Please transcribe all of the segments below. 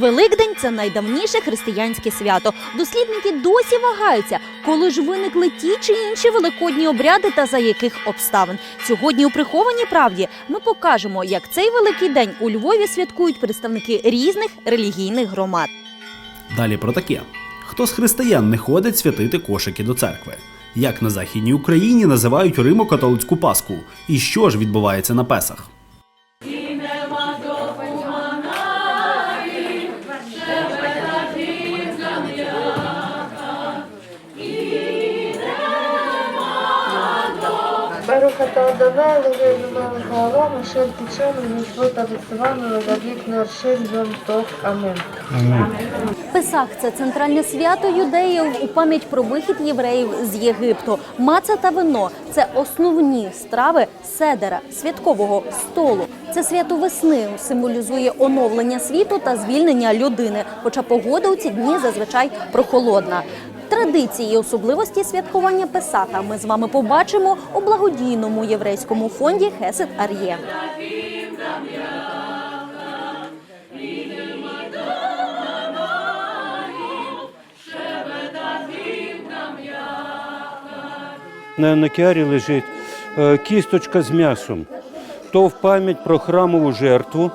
Великдень це найдавніше християнське свято. Дослідники досі вагаються, коли ж виникли ті чи інші великодні обряди та за яких обставин. Сьогодні у прихованій правді ми покажемо, як цей великий день у Львові святкують представники різних релігійних громад. Далі про таке: хто з християн не ходить святити кошики до церкви? Як на західній Україні називають Римо-католицьку Пасху? І що ж відбувається на Песах? Баруха Талдове, Левину Малого Алома, Шель Печену, Мішвота Висивану, Легавік Нершель, Йом Тов, Амин. Песах це центральне свято юдеїв у пам'ять про вихід євреїв з Єгипту. Маца та вино це основні страви седера, святкового столу. Це свято весни символізує оновлення світу та звільнення людини. Хоча погода у ці дні зазвичай прохолодна. Традиції і особливості святкування Песаха ми з вами побачимо у благодійному єврейському фонді Хесед Ар'є. На накіарі лежить е, кісточка з м'ясом. То в пам'ять про храмову жертву,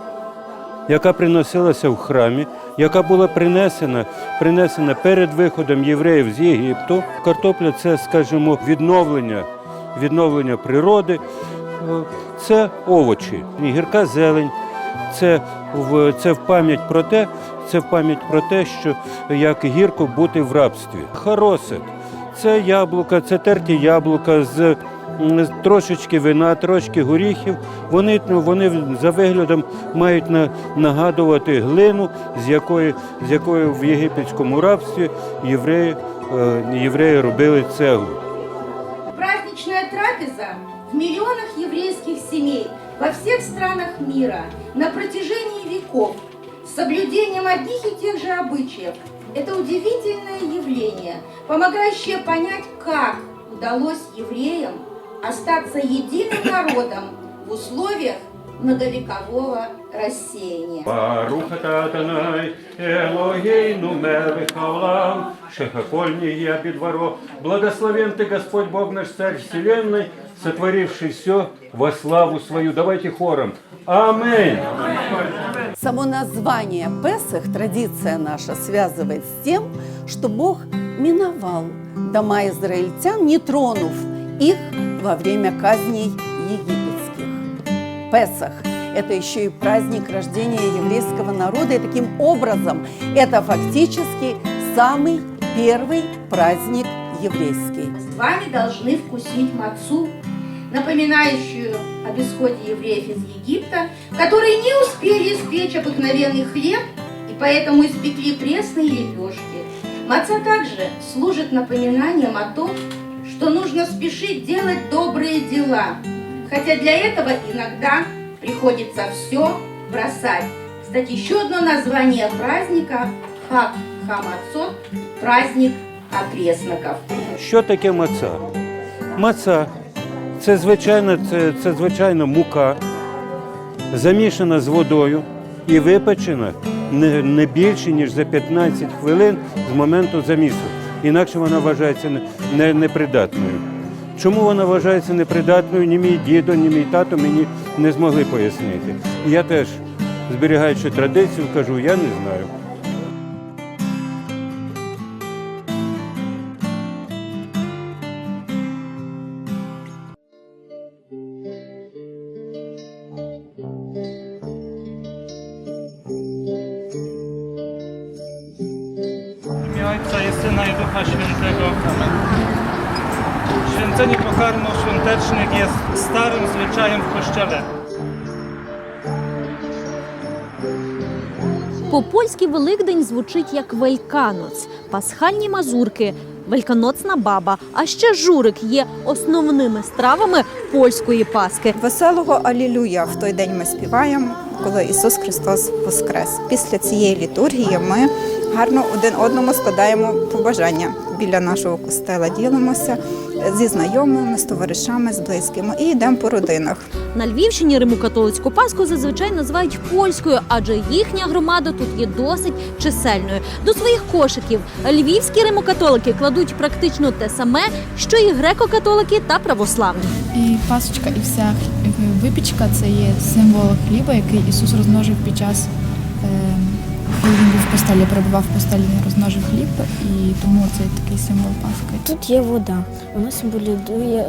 яка приносилася в храмі, яка була принесена, принесена перед виходом євреїв з Єгипту. Картопля це, скажімо, відновлення, відновлення природи. Е, Це овочі, гірка зелень. Це в, це в пам'ять про те, це в пам'ять про те, що як гірко бути в рабстві. Харосет це яблука, це терті яблука з трошечки вина, трошки горіхів. Вони, ну, вони за виглядом мають на, нагадувати глину, з якої, з якої в єгипетському рабстві євреї, е, євреї робили цеглу. Праздничная трапеза в миллионах еврейских семей во всех странах мира на протяжении веков с соблюдением одних и тех же обычаев. Это удивительное явление, помогающее понять, как удалось евреям остаться единым народом в условиях многовекового рассеяния. Барух Атанай, Элогейну Мервихавлам, Шехокольни благословен ты, Господь Бог наш Царь Вселенной, сотворивший все во славу свою. Давайте хором. Аминь. Само название Песах, традиция наша, связывает с тем, что Бог миновал дома израильтян, не тронув их во время казней египетских. Песах – это еще и праздник рождения еврейского народа, и таким образом это фактически самый первый праздник еврейский. С вами должны вкусить мацу, напоминающую об исходе евреев из Египта, которые не успели испечь обыкновенный хлеб и поэтому испекли пресные лепешки. Маца также служит напоминанием о том, что нужно спешить делать добрые дела, хотя для этого иногда приходится все бросать. Кстати, еще одно название праздника – Хак Хамацот – праздник окрестников. Що таке маца? Маца це звичайна, це, це звичайна мука, замішана з водою і випечена не, не більше, ніж за 15 хвилин з моменту замісу. Інакше вона вважається не, не, непридатною. Чому вона вважається непридатною, ні мій дідо, ні мій тато мені не змогли пояснити. Я теж, зберігаючи традицію, кажу, я не знаю. Syna i Ducha Świętego. Święcenie pokarmów świątecznych jest starym zwyczajem w Kościele. По-польськи Великдень звучить як вельканоц, пасхальні мазурки, великаноцна баба. А ще журик є основними стравами польської паски. Веселого Алілюя в той день ми співаємо коли Ісус Христос Воскрес. Після цієї літургії ми гарно один одному складаємо побажання біля нашого костела. Ділимося зі знайомими, з товаришами, з близькими і йдемо по родинах. На Львівщині Римо-католицьку Пасху зазвичай називають польською, адже їхня громада тут є досить чисельною. До своїх кошиків львівські римокатолики кладуть практично те саме, що і греко-католики та православні. І пасочка, і вся випічка це є символ хліба, який Ісус розмножив під час, е, коли він був в постелі, перебував в постелі, він розмножив хліб, і тому це такий символ Пасхи. Тут є вода. Вона символізує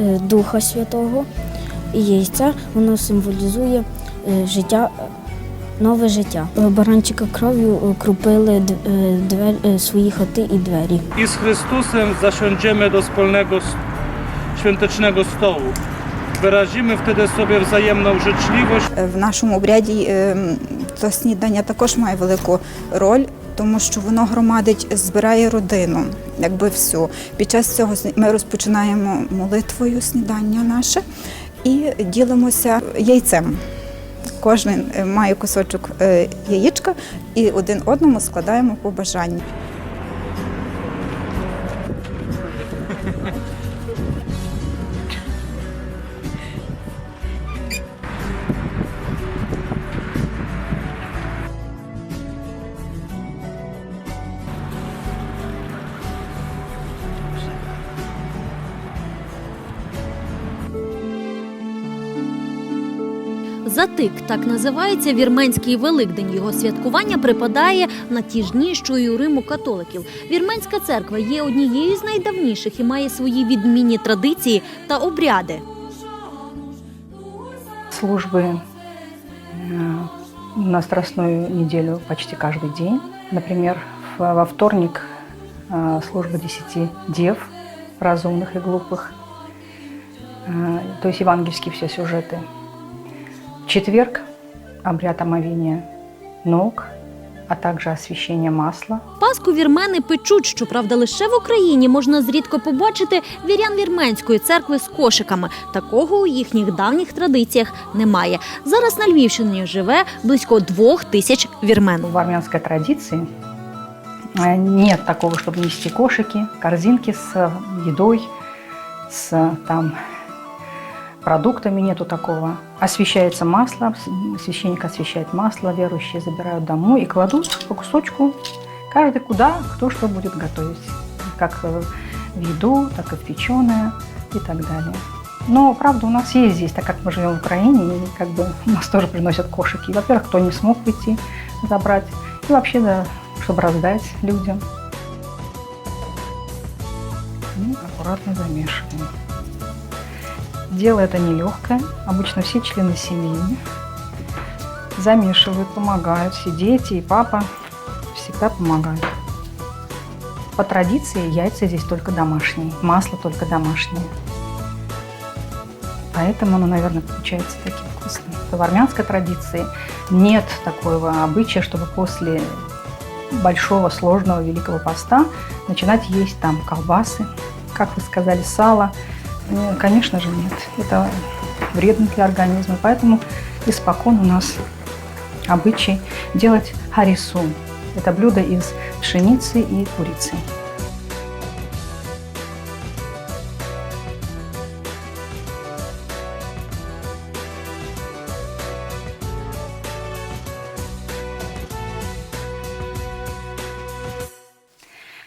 е, Духа Святого і яйця. Воно символізує е, життя, нове життя. Баранчика кров'ю е, крупили двері, свої хати і двері. I z Chrystusem zasiądziemy do wspólnego s- świątecznego stołu. Wyrazimy wtedy sobie wzajemną życzliwość. В нашому обряді е, то снідання також має велику роль. Тому що воно громадить, збирає родину, якби всю. Під час цього ми розпочинаємо молитвою снідання наше і ділимося яйцем. Кожен е, має кусочок е, яєчка і один одному складаємо побажання. Затик так називається вірменський великдень. Його святкування припадає на ті ж дні, що й у Риму католиків. Вірменська церква є однією з найдавніших і має свої відмінні традиції та обряди. службы э, на Страстную неделю почти каждый день. Например, в- во вторник э, служба десяти дев, разумных и глупых, Э, то есть евангельские все сюжеты. В четверг обряд омовения ног, а также освящение масла. Пасху вірмени печуть, щоправда, лише в Україні можна зрідко побачити вірян вірменської церкви з кошиками. Такого у їхніх давніх традиціях немає. Зараз на Львівщині живе близько двох тисяч вірмен. В армянской традиции э, нет такого, чтобы нести кошики, корзинки с э, едой, с э, там продуктами, нету такого. Освещается масло, священник освещает масло, верующие забирают домой и кладут по кусочку, каждый куда, кто что будет готовить. Как э, в еду, так и в печеное и так далее. Но, правда, у нас есть здесь, так как мы живем в Украине, и как бы у нас тоже приносят кошики. Во-первых, кто не смог прийти забрать, и вообще, да, чтобы раздать людям. Ну, аккуратно замешиваем. Дело это нелегкое. Обычно все члены семьи замешивают, помогают. Все дети и папа всегда помогают. По традиции яйца здесь только домашние, масло только домашнее. Поэтому оно, наверное, получается таким вкусным. В армянской традиции нет такого обычая, чтобы после большого, сложного, великого поста начинать есть там колбасы, как вы сказали, сало. Ну, конечно же нет. Это вредно для организма. Поэтому испокон у нас обычай делать харису. Это блюдо из пшеницы и курицы.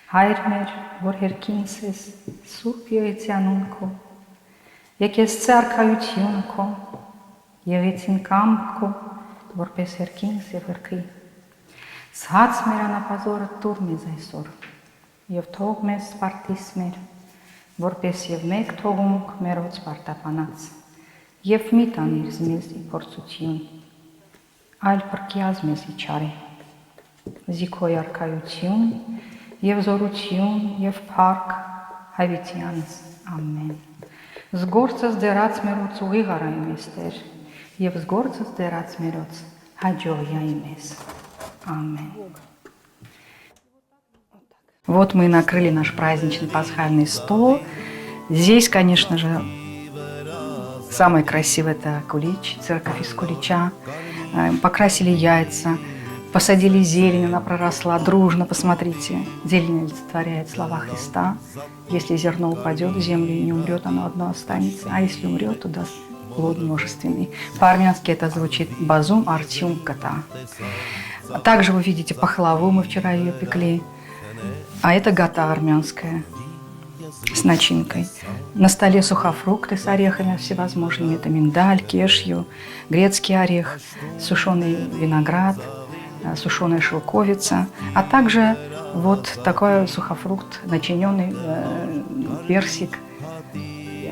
Айрмер ворхеркинсес herkinsis, supio etianunco, Սուրբ Եղեցյանուն քո, Եղեցին կամք քո, որպես հերքինս եւ հերքի։ Սհաց մեր անապազորը տուր մեզ այսօր, եւ թող մեզ սպարտիս մեր, որպես եւ մեկ թողունք մերոց պարտապանած, եւ մի տանիր մեզ փորձություն, այլ փրկիած մեզ ի չարի։ Զիքոյ արքայություն եւ զորություն եւ փառք հավիտյանս ամեն զգործս դերած մերոց ուղի գարայում ես Տեր եւ զգործս դերած մերոց հաջողյայ մեզ ամեն Вот мы и накрыли наш праздничный пасхальный стол. Здесь, конечно же, самое красивое это Кулич, церковь из Кулича. э, покрасили яйца, посадили зелень, она проросла дружно, посмотрите. Зелень олицетворяет слова Христа. Если зерно упадет в землю и не умрет, оно одно останется, а если умрет, то даст плод множественный. По-армянски это звучит «базум артюм кота». Также вы видите пахлаву, мы вчера ее пекли. А это гата армянская с начинкой. На столе сухофрукты с орехами всевозможными. Это миндаль, кешью, грецкий орех, сушеный виноград, сушеная шелковица, а также вот такой сухофрукт, начиненный э, персик,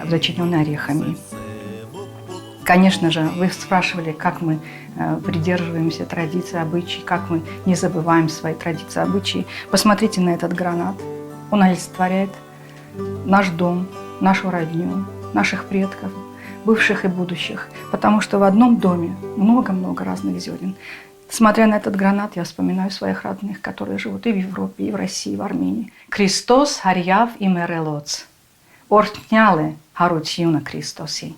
зачиненный орехами. Конечно же, вы спрашивали, как мы э, придерживаемся традиций, обычаи, как мы не забываем свои традиции, обычаи. Посмотрите на этот гранат. Он олицетворяет наш дом, нашу родню, наших предков, бывших и будущих. Потому что в одном доме много-много разных зерен. Смотря на этот гранат, я вспоминаю своих родных, которые живут и в Европе, и в России, и в Армении. Христос харьяв и мерелоц. Ортняле харутюна Христосі.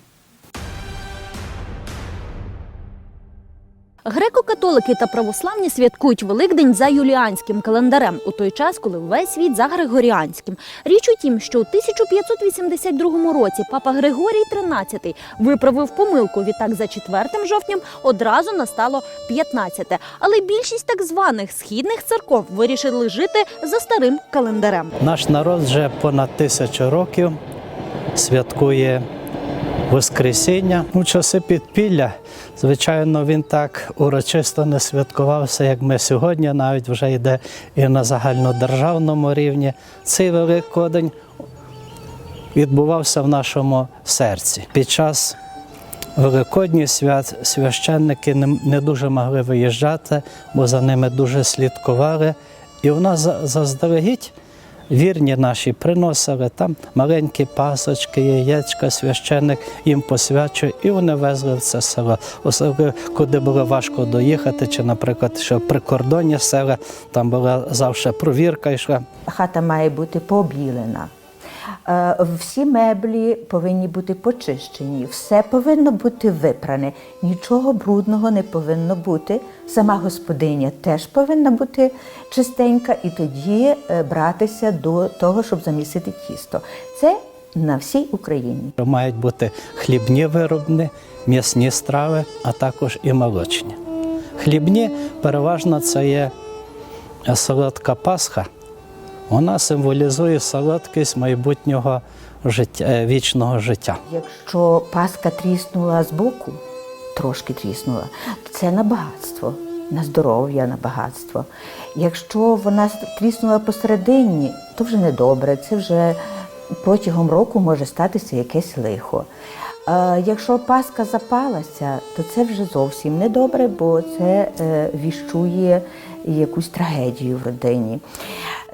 Греко-католики та православні святкують Великдень за юліанським календарем у той час, коли весь світ за Григоріанським. Річ у тім, що у 1582 році папа Григорій XIII виправив помилку. Відтак за 4 жовтням одразу настало 15. Але більшість так званих східних церков вирішили жити за старим календарем. Наш народ вже понад тисячу років святкує Воскресіння. У часи підпілля, звичайно, він так урочисто не святкувався, як ми сьогодні, навіть вже йде і на загальнодержавному рівні. Цей Великодень відбувався в нашому серці. Під час Великодніх свят священники не, дуже могли виїжджати, бо за ними дуже слідкували. І у нас заздалегідь вірні наші приносили там маленькі пасочки, яєчка, священник їм посвячує, і вони везли в це село. Особливо, куди було важко доїхати, чи, наприклад, що прикордонні села, там була завжди провірка йшла. Хата має бути побілена. Е, Всі меблі повинні бути почищені, все повинно бути випране, нічого брудного не повинно бути. Сама господиня теж повинна бути чистенька і тоді е, братися до того, щоб замісити тісто. Це на всій Україні. Мають бути хлібні виробни, м'ясні страви, а також і молочні. Хлібні переважно це є солодка Пасха. Вона символізує солодкість майбутнього життя, е, вічного життя. Якщо паска тріснула з боку, трошки тріснула, то це на багатство, на здоров'я, на багатство. Якщо вона тріснула посередині, то вже не добре, це вже протягом року може статися якесь лихо. Якщо паска запалася, то це вже зовсім не добре, бо це е, віщує якусь трагедію в родині.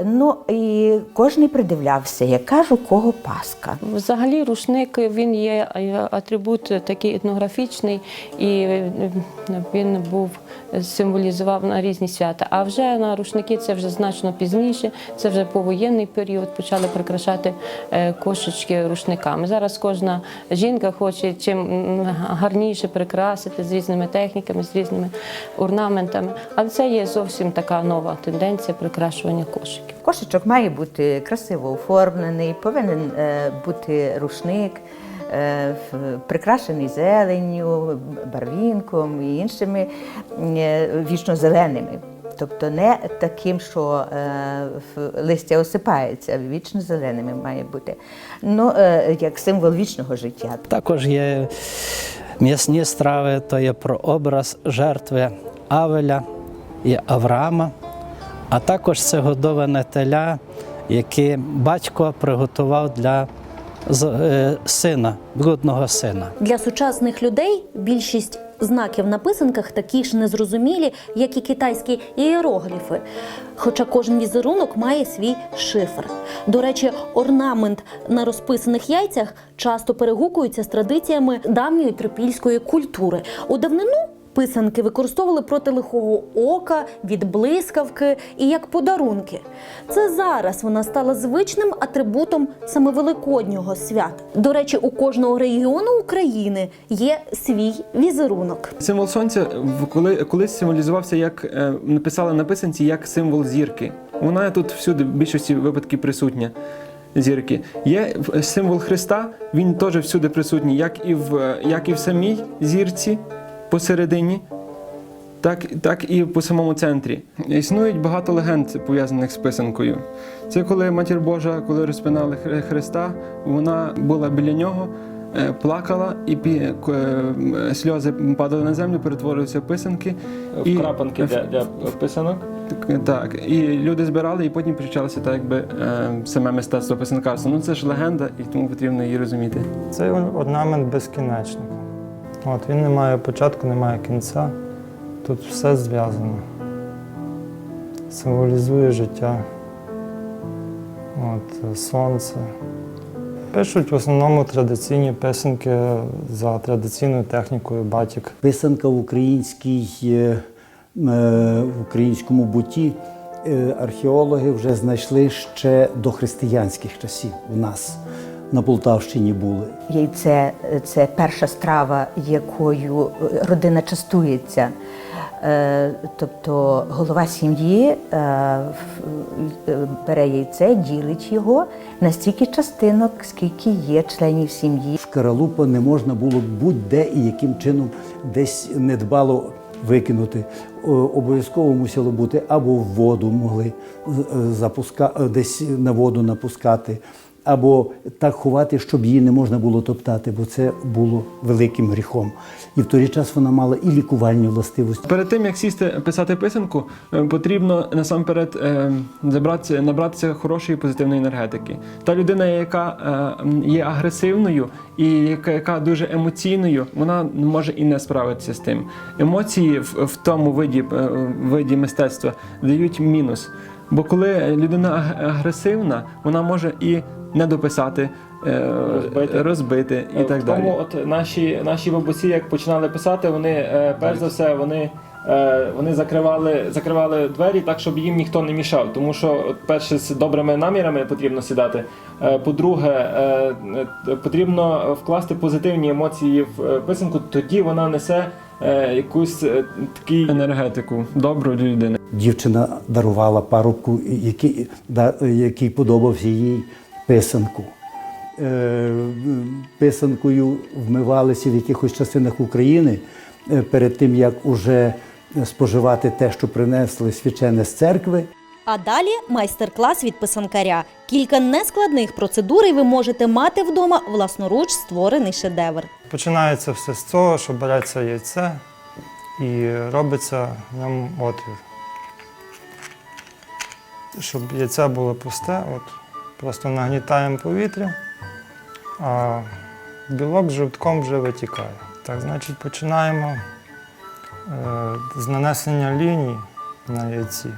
Ну і кожен придивлявся, яка ж у кого паска. Взагалі рушник він є е, атрибут такий етнографічний, і е, він був символізував на різні свята. А вже на рушники це вже значно пізніше. Це вже повоєнний період. Почали прикрашати е, кошечки рушниками. Зараз кожна жінка хоче чим гарніше прикрасити з різними техніками, з різними орнаментами. Але це є зовсім така нова тенденція прикрашування кошиків. Кошечок має бути красиво оформлений, повинен е, бути рушник, прикрашений зеленню, барвінком і іншими е, вічно-зеленими. Тобто не таким, що е, листя осипається, вічно зеленими має бути. Ну, е, як символ вічного життя. Також є м'ясні страви, то є про образ жертви Авеля і Авраама, а також це годоване теля, яке батько приготував для е, сина, блудного сина. Для сучасних людей більшість знаків на писанках такі ж незрозумілі, як і китайські ієрогліфи. Хоча кожен візерунок має свій шифр. До речі, орнамент на розписаних яйцях часто перегукується з традиціями давньої трипільської культури. У давнину Писанки використовували проти лихого ока, від блискавки і як подарунки. Це зараз вона стала звичним атрибутом саме великоднього свята. До речі, у кожного регіону України є свій візерунок. Символ сонця в- коли колись символізувався як е, написали на писанці як символ зірки. Вона тут всюди в більшості випадків присутня. Зірки є в- символ Христа. Він теж всюди присутній, як і в е, як і в самій зірці посередині, так, так і по самому центрі. Існують багато легенд пов'язаних з писанкою. Це коли Матір Божа, коли розпинали Христа, вона була біля нього, е, плакала, і пі- е, сльози падали на землю, перетворилися в писанки. В крапанки для, для писанок. Так, Так, і люди збирали, і потім почалося так, якби е, саме мистецтво писанкарства. Ну це ж легенда, і тому потрібно її розуміти. Цей орнамент безкінечник. От, він не має початку, не має кінця. Тут все зв'язано. Символізує життя. От, сонце. Пишуть в основному традиційні писанки за традиційною технікою батік. Писанка в українській, е, е, в українському буті е, археологи вже знайшли ще до християнських часів у нас на Полтавщині були. Яйце це перша страва, якою е, родина частується. Е, Тобто голова сім'ї е, бере яйце, ділить його на стільки частинок, скільки є членів сім'ї. Шкаралупа не можна було будь-де і яким чином десь недбало викинути. Обов'язково мусило бути або в воду могли запускати, десь на воду напускати, або так ховати, щоб її не можна було топтати, бо це було великим гріхом. І в той час вона мала і лікувальні властивості. Перед тим як сісти писати писанку, е, потрібно насамперед е, забратися, набратися хорошої позитивної енергетики. Та людина, яка е, є агресивною і яка, дуже емоційною, вона може і не справитися з тим. Емоції в, тому виді, виді мистецтва дають мінус. Бо коли людина агресивна, вона може і не дописати, е, Розбити. розбити і так в далі. тому, от наші, наші бабусі, як починали писати, вони е, перш за все вони. е, Вони закривали, закривали двері так, щоб їм ніхто не мішав. Тому що, перше, з добрими намірами потрібно сідати. Е, По-друге, е, е, потрібно вкласти позитивні емоції в е, писанку, тоді вона несе е, якусь е, такий енергетику добру людини. Дівчина дарувала парубку, який, да- який подобався їй писанку. Е, Писанкою вмивалися в якихось частинах України е, перед тим, як уже споживати те, що принесли свячене з церкви. А далі майстер-клас від писанкаря. Кілька нескладних процедур, і ви можете мати вдома власноруч створений шедевр. Починається все з того, що береться яйце і робиться в ньому отвір. Щоб яйце було пусте, от, просто нагнітаємо повітря, а білок з жовтком вже витікає. Так, значить, починаємо е, з нанесення ліній на яйці.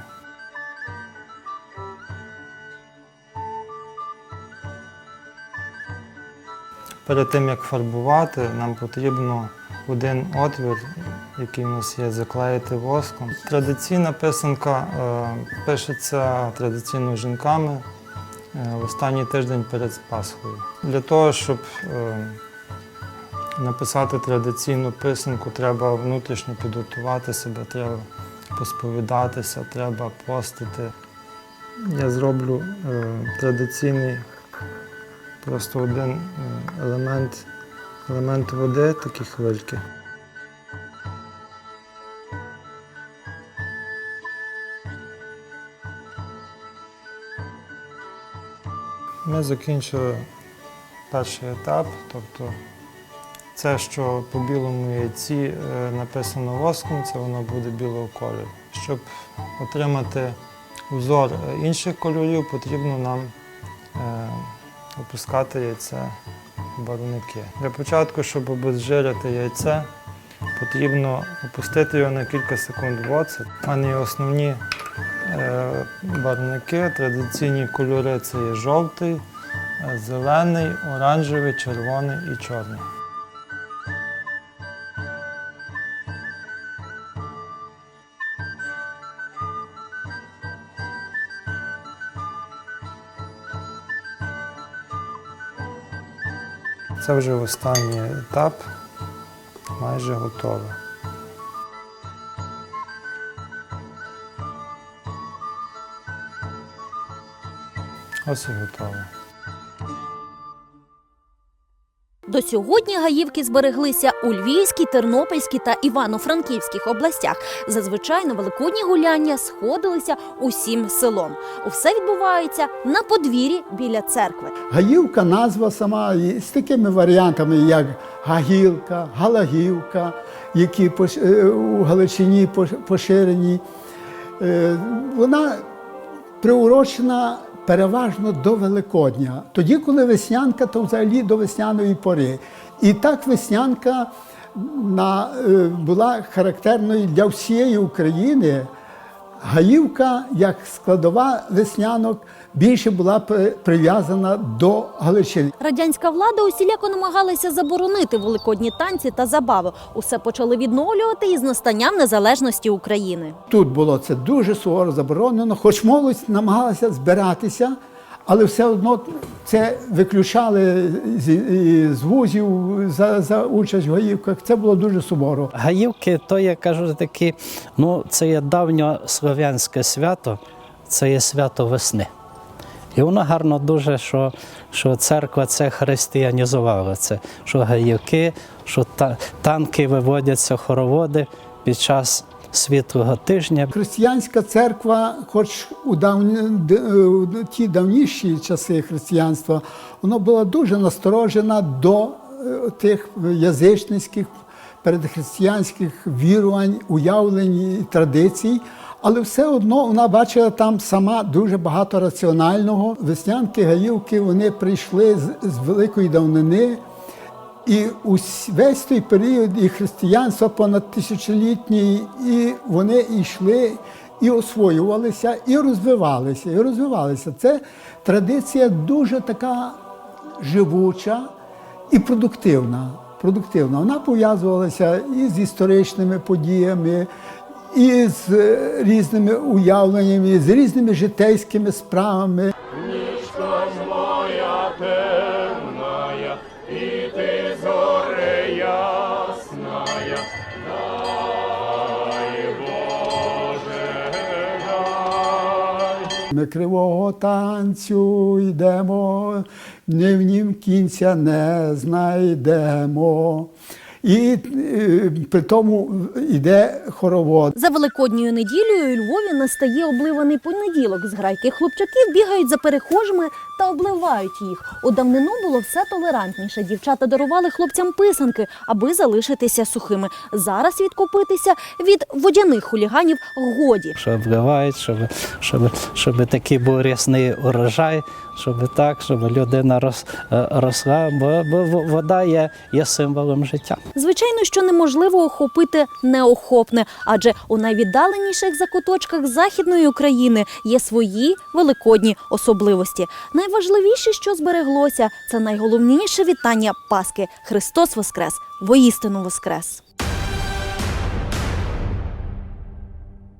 Перед тим як фарбувати, нам потрібно один отвір, який у нас є, заклеїти воском. Традиційна писанка е, пишеться традиційно жінками в останній тиждень перед Пасхою. Для того, щоб е, написати традиційну писанку, треба внутрішньо підготувати себе, треба посповідатися, треба постити. Я зроблю е, традиційний Просто один е, елемент, елемент води, такі хвильки. Ми закінчили перший етап, тобто це, що по білому яйці е, написано воском, це воно буде білого кольору. Щоб отримати узор е, інших кольорів, потрібно нам е, опускати яйце в барвники. Для початку, щоб обезжирити яйце, потрібно опустити його на кілька секунд в оцет. Мене основні Е, барники, традиційні кольори це є жовтий, е, зелений, оранжевий, червоний і чорний. Це вже останній етап майже готовий. Ось і готове. До сьогодні гаївки збереглися у Львівській, Тернопільській та Івано-Франківських областях. Зазвичай на великодні гуляння сходилися усім селом. Усе відбувається на подвір'ї біля церкви. Гаївка назва сама з такими варіантами, як Гагілка, Галагівка, які е, у Галичині поширені. Е, Вона приурочена переважно до Великодня. Тоді, коли веснянка, то взагалі до весняної пори. І так веснянка на, е, була характерною для всієї України. Гаївка, як складова веснянок, більше була прив'язана до Галичини. Радянська влада усіляко намагалася заборонити великодні танці та забави. Усе почали відновлювати із настанням незалежності України. Тут було це дуже суворо заборонено, хоч молодь намагалася збиратися, але все одно це виключали з, з вузів за, за участь в гаївках. Це було дуже суворо. Гаївки, то я кажу такі, ну це є давньослов'янське свято, це є свято весни. І воно гарно дуже, що, що церква це християнізувала. Це, що гаївки, що та, танки виводяться, хороводи під час світлого тижня. Християнська церква, хоч у давні, е, ті давніші часи християнства, вона була дуже насторожена до е, тих язичницьких передхристиянських вірувань, уявлень і традицій. Але все одно вона бачила там сама дуже багато раціонального. Веснянки, гаївки вони прийшли з, з великої давнини. І весь той період і християнства понад тисячолітній, і вони йшли і освоювалися, і розвивалися, і розвивалися. Це традиція дуже така живуча і продуктивна. продуктивна. Вона пов'язувалася і з історичними подіями, і з різними уявленнями, і з різними житейськими справами. моя темная, и ты зоре ясная, дай Боже, дай. Ми кривого танцю йдемо, ні в нім кінця не знайдемо. І е, при тому йде хоровод. За великодньою неділею у Львові настає обливаний понеділок. Зграйки хлопчаків бігають за перехожими та обливають їх. У давнину було все толерантніше. Дівчата дарували хлопцям писанки, аби залишитися сухими. Зараз відкупитися від водяних хуліганів годі. Що вливають, щоб, щоб, щоб такий був рясний урожай, щоб так, щоб людина рос, е, росла, бо, бо вода є, є символом життя. Звичайно, що неможливо охопити неохопне, адже у найвіддаленіших закуточках західної України є свої великодні особливості. Найважливіше, що збереглося, це найголовніше вітання Пасхи. Христос Воскрес! Воістину Воскрес!